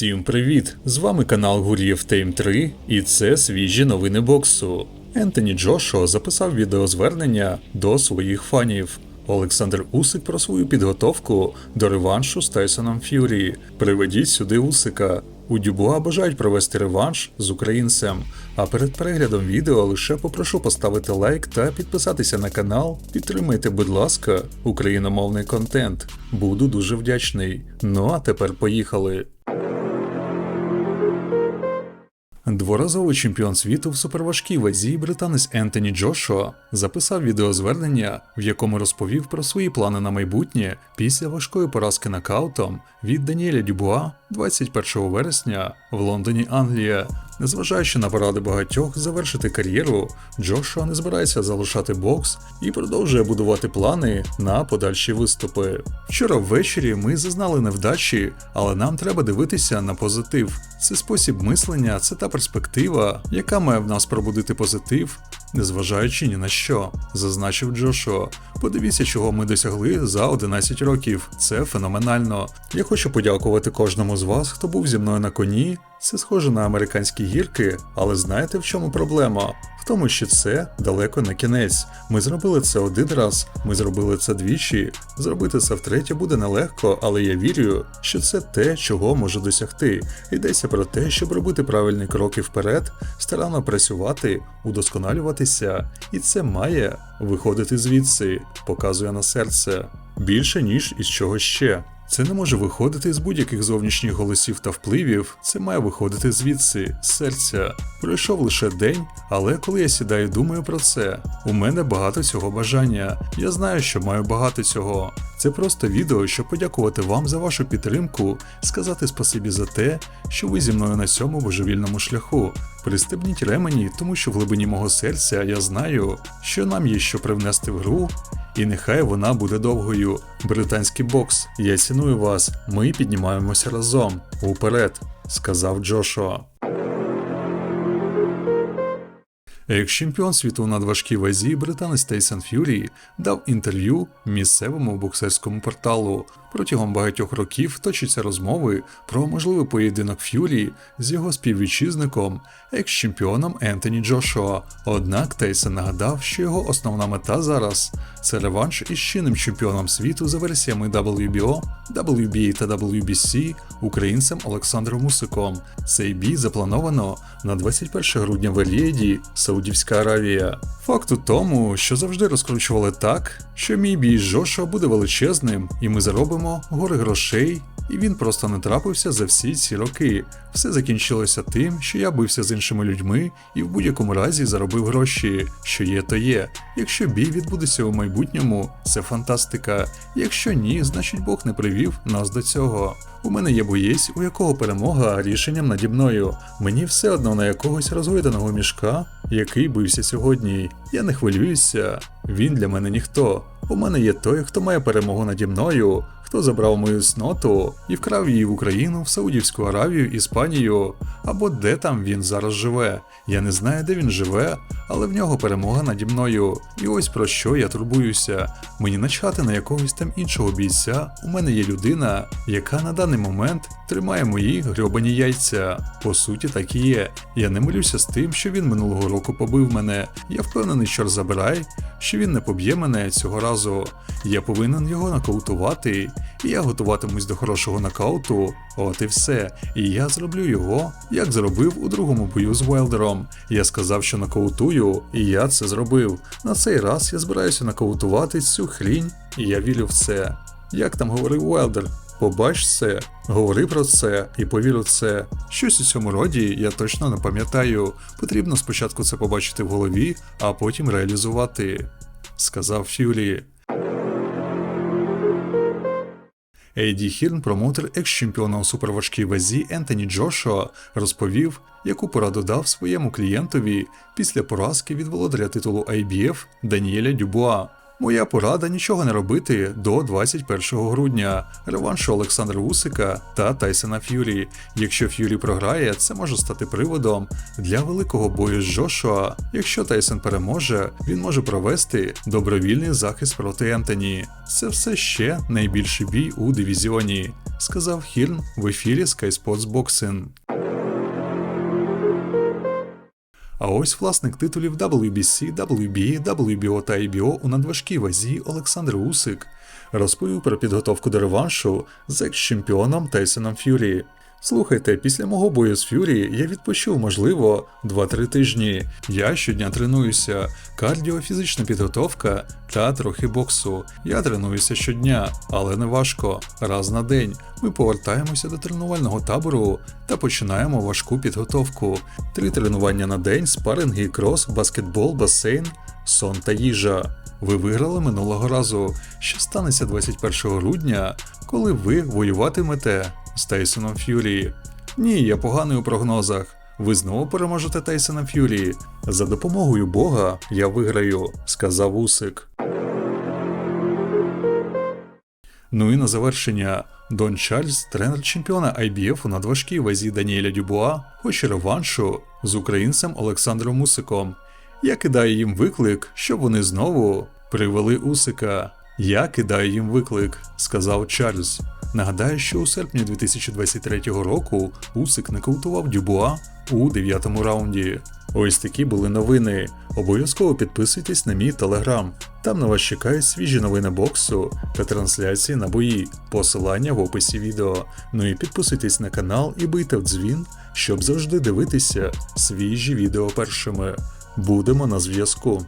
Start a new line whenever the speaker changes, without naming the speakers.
Всім привіт! З вами канал Гур'єв Тейм 3 і це свіжі новини боксу. Ентоні Джошуа записав відеозвернення до своїх фанів. Олександр Усик про свою підготовку до реваншу з Тайсоном Ф'юрі. Приведіть сюди Усика. У Дюбуа бажають провести реванш з українцем. А перед переглядом відео лише попрошу поставити лайк та підписатися на канал. Підтримайте, будь ласка, україномовний контент. Буду дуже вдячний. Ну а тепер поїхали. Дворазовий чемпіон світу в суперважкій вазі британець Ентоні Джошуа записав відеозвернення, в якому розповів про свої плани на майбутнє після важкої поразки нокаутом від Даніеля Дюбуа 21 вересня в Лондоні, Англія. Незважаючи на поради багатьох завершити кар'єру, Джошуа не збирається залишати бокс і продовжує будувати плани на подальші виступи. Вчора ввечері ми зазнали невдачі, але нам треба дивитися на позитив. Це спосіб мислення, це та перспектива, яка має в нас пробудити позитив, незважаючи ні на що, зазначив Джошуа. Подивіться, чого ми досягли за 11 років. Це феноменально. Я хочу подякувати кожному з вас, хто був зі мною на коні. Це схоже на американські гірки, але знаєте в чому проблема? В тому, що це далеко не кінець. Ми зробили це один раз, ми зробили це двічі. Зробити це втретє буде нелегко, але я вірю, що це те, чого можу досягти. Йдеться про те, щоб робити правильні кроки вперед, старанно працювати, удосконалюватися, і це має виходити звідси, показує на серце більше ніж із чого ще. Це не може виходити з будь-яких зовнішніх голосів та впливів, це має виходити звідси, з серця. Пройшов лише день, але коли я сідаю і думаю про це, у мене багато цього бажання. Я знаю, що маю багато цього. Це просто відео, щоб подякувати вам за вашу підтримку, сказати спасибі за те, що ви зі мною на цьому божевільному шляху. Пристебніть ремені, тому що в глибині мого серця я знаю, що нам є що привнести в гру, і нехай вона буде довгою. Британський бокс. Я ціную вас. Ми піднімаємося разом. Уперед, сказав Джошуа. Екс-чемпіон світу на надважкій вазі британець Тейсон Ф'юрі дав інтерв'ю місцевому боксерському порталу. Протягом багатьох років точаться розмови про можливий поєдинок Ф'юрі з його співвітчизником, екс-чемпіоном Ентоні Джошуа. Однак Тейсон нагадав, що його основна мета зараз це реванш із чинним чемпіоном світу за версіями WBO, WBA та WBC українцем Олександром Мусиком. Цей бій заплановано на 21 грудня в Елієді, Саудівська Аравія. Факт у тому, що завжди розкручували так, що мій бій з Жошо буде величезним, і ми заробимо гори грошей. І він просто не трапився за всі ці роки. Все закінчилося тим, що я бився з іншими людьми і в будь-якому разі заробив гроші. Що є, то є. Якщо бій відбудеться у майбутньому, це фантастика. Якщо ні, значить Бог не привів нас до цього. У мене є боєць, у якого перемога рішенням наді мною. Мені все одно на якогось розгойданого мішка, який бився сьогодні. Я не хвилююся. Він для мене ніхто. У мене є той, хто має перемогу наді мною, хто забрав мою сноту і вкрав її в Україну, в Саудівську Аравію, Іспанію або де там він зараз живе. Я не знаю, де він живе, але в нього перемога наді мною. І ось про що я турбуюся. Мені начати на якогось там іншого бійця. У мене є людина, яка на даний момент тримає мої грьобані яйця. По суті, так і є. Я не молюся з тим, що він минулого року побив мене. Я впевнений, що забирай, що він не поб'є мене цього разу. Я повинен його нокаутувати, і я готуватимусь до хорошого нокауту. От і все. І я зроблю його, як зробив у другому бою з Вайлдером. Я сказав, що нокаутую, і я це зробив. На цей раз я збираюся нокаутувати цю хрінь, і я вірю в це. Як там говорив Уайлдер? Побач це, говори про це і повір у це. Щось у цьому роді я точно не пам'ятаю. Потрібно спочатку це побачити в голові, а потім реалізувати, сказав Фюрі. Ейді Хірн, промоутер екс-чемпіона у суперважкій вазі Ентоні Джошуа, розповів, яку пораду дав своєму клієнтові після поразки від володаря титулу IBF Даніеля Дюбуа. Моя порада нічого не робити до 21 грудня, реваншу Олександра Усика та Тайсона Ф'юрі. Якщо Ф'юрі програє, це може стати приводом для великого бою з Джошуа. Якщо Тайсон переможе, він може провести добровільний захист проти Ентоні. Це все ще найбільший бій у дивізіоні. сказав Хірн в ефірі Sky Sports Boxing. А ось власник титулів WBC, WBA, WBO та IBO у надважкій вазі Олександр Усик розповів про підготовку до реваншу з екс-чемпіоном Тайсоном Ф'юрі. Слухайте, після мого бою з Ф'юрі я відпочив, можливо, 2-3 тижні. Я щодня тренуюся, кардіо, фізична підготовка та трохи боксу. Я тренуюся щодня, але не важко. Раз на день. Ми повертаємося до тренувального табору та починаємо важку підготовку. Три тренування на день, спаринги, крос, баскетбол, басейн, сон та їжа. Ви виграли минулого разу. Що станеться 21 грудня, коли ви воюватимете з Тайсоном Ф'юрі? Ні, я поганий у прогнозах. Ви знову переможете Тайсона Ф'юрі. За допомогою Бога я виграю, сказав Усик. Ну і на завершення. Дон Чарльз, тренер чемпіона IBF у надважкій вазі Даніеля Дюбуа, хоче реваншу з українцем Олександром Усиком. Я кидаю їм виклик, щоб вони знову привели Усика. Я кидаю їм виклик, сказав Чарльз. Нагадаю, що у серпні 2023 року Усик нокаутував Дюбуа у дев'ятому раунді. Ось такі були новини. Обов'язково підписуйтесь на мій телеграм. Там на вас чекають свіжі новини боксу та трансляції на бої. Посилання в описі відео. Ну і підписуйтесь на канал і бийте в дзвін, щоб завжди дивитися свіжі відео першими. Будемо на зв'язку.